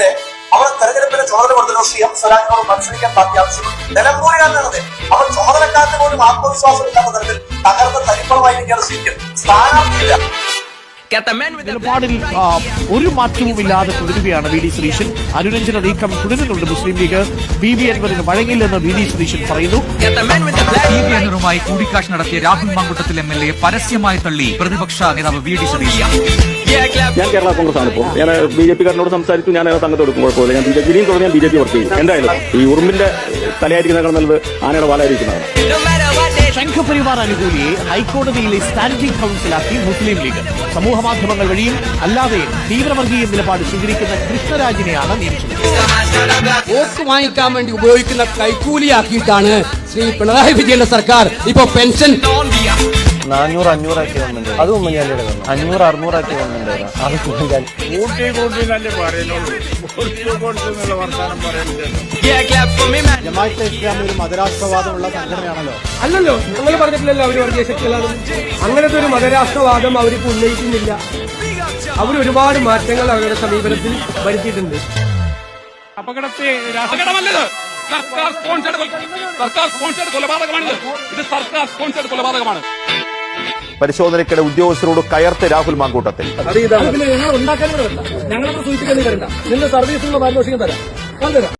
പാർലമെന്റിന്റെ അവർ തെരഞ്ഞെടുപ്പിന്റെ ചുമതല കൊടുത്തിരുന്ന സി എം സ്വരാജിനോട് മത്സരിക്കാൻ പാർട്ടി ആവശ്യപ്പെട്ടു. നടന്നത് അവർ ചുമതലക്കാരന് പോലും ആത്മവിശ്വാസം ഇല്ലാത്ത തരത്തിൽ തകർന്ന തരിപ്പളമായിരിക്കും സീറ്റ് സ്ഥാനാർത്ഥിയില്ല. നിലപാടിൽ ഒരു മാറ്റവുമില്ലാതെ തുടരുകയാണ് വി ഡി സതീശൻ അനുരഞ്ജന നീക്കം തുടരുന്നുണ്ട് മുസ്ലിം ലീഗ്. ബി ബി അൻവറിന് വഴങ്ങില്ലെന്ന് വി ഡി സതീശൻ പറയുന്നു. ബി ബി അൻവറുമായി കൂടിക്കാഴ്ച നടത്തിയ Rahul Mamkootathil M L A പരസ്യമായി തള്ളി പ്രതിപക്ഷ നേതാവ് വി ഡി സതീശൻ. ഞാൻ കേരള കോൺഗ്രസ് ആണ് ഇപ്പോൾ ഞാൻ ബി ജെ പിക്കാരനോട് സംസാരിച്ചു ഞാൻ അതിനകത്ത് അംഗത്തെ കൊടുക്കും കുഴപ്പമില്ല ഞാൻ ബി ജെ പിയും തുടങ്ങി ഞാൻ ബി ജെ പി വർക്ക് ചെയ്യും. എന്തായാലും ഈ ഉറുമ്പിന്റെ തലയായിരിക്കുന്നതിനേക്കാൾ നല്ലത് ആനയുടെ വാലായിരിക്കുന്നതാണ് ശംഖപരിവാർ അനുകൂലിയെ ഹൈക്കോടതിയിലെ സ്റ്റാൻഡിംഗ് കൌൺസിലാക്കി മുസ്ലിം ലീഗ്. സമൂഹ മാധ്യമങ്ങൾ വഴിയും അല്ലാതെയും തീവ്രവർഗീയ നിലപാട് സ്വീകരിക്കുന്ന കൃഷ്ണരാജിനെയാണ് നിയമിച്ചത്. വോട്ട് വാങ്ങിക്കാൻ വേണ്ടി ഉപയോഗിക്കുന്ന കൈക്കൂലിയാക്കിയിട്ടാണ് ശ്രീ പിണറായി വിജയന്റെ സർക്കാർ ഇപ്പോൾ പെൻഷൻ നാനൂറ് അഞ്ഞൂറാക്കി വന്നിട്ടുണ്ട്. അത് ഉമ്മൻചാണ്ടിയുടെ തന്നു അഞ്ഞൂറ് അറുന്നൂറാക്കി വന്നിട്ടുണ്ട്. അത് Oommen Chandy. Yeah, clap for me, man. Jamaat-e Islami ഒരു മതരാഷ്ട്രവാദമുള്ള സംഘടനയാണല്ലോ. അല്ലല്ലോ നിങ്ങൾ പറഞ്ഞിട്ടില്ലല്ലോ അവർ വർഗീയ ശക്തികളാണ്. അങ്ങനത്തെ ഒരു മതരാഷ്ട്രവാദം അവർക്ക് ഉന്നയിക്കുന്നില്ല. അവർ ഒരുപാട് മാറ്റങ്ങൾ അവരുടെ സമീപനത്തിൽ വരുത്തിയിട്ടുണ്ട്. അപകടത്തെ അപകടമല്ലത്. സർക്കാർ സ്പോൺസേഡ് സർക്കാർ സ്പോൺസേഡ് കൊലപാതകമാണിത്. ഇത് സർക്കാർ സ്പോൺസേഡ് കൊലപാതകമാണ്. പരിശോധനയ്ക്കിടെ ഉദ്യോഗസ്ഥരോട് കയർത്ത് രാഹുൽ മാങ്കൂട്ടത്തിൽ. ഞങ്ങൾ ഉണ്ടാക്കാൻ നിന്റെ സർവീസിനുള്ള പാരിതോഷികം തരാം.